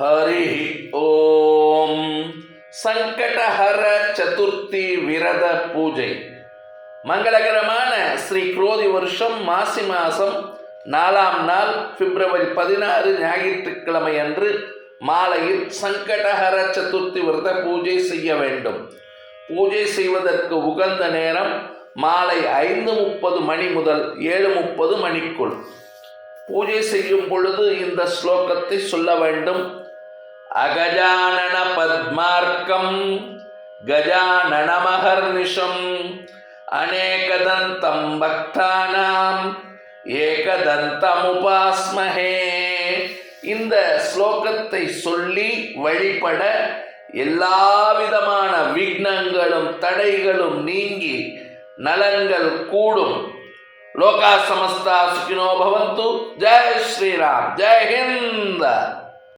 ஹரி ஓம் சங்கடஹர சதுர்த்தி விரத பூஜை மங்களகரமான ஸ்ரீ குரோதி வருஷம் மாசி மாதம் நாலாம் நாள் பிப்ரவரி பதினாறு ஞாயிற்றுக்கிழமை அன்று மாலையில் சங்கடஹர சதுர்த்தி விரத பூஜை செய்ய வேண்டும்। பூஜை செய்வதற்கு உகந்த நேரம் மாலை ஐந்து முப்பது மணி முதல் ஏழு முப்பது மணிக்குள்। பூஜை செய்யும் பொழுது இந்த ஸ்லோகத்தை சொல்ல வேண்டும்। அகஜானன பத்மார்க்கம் கஜானனமகர்நிஷம் அநேகதந்தம் பக்தானாம் ஏகதந்தமுபாஸ்மஹே. இந்த ஸ்லோகத்தை சொல்லி வழிபட எல்லா விதமான விக்னங்களும் தடைகளும் நீங்கி நலங்கள் கூடும். லோகா சமஸ்தா சுகினோ பவந்து. ஜெய் ஸ்ரீராம். ஜெய் ஹிந்த்.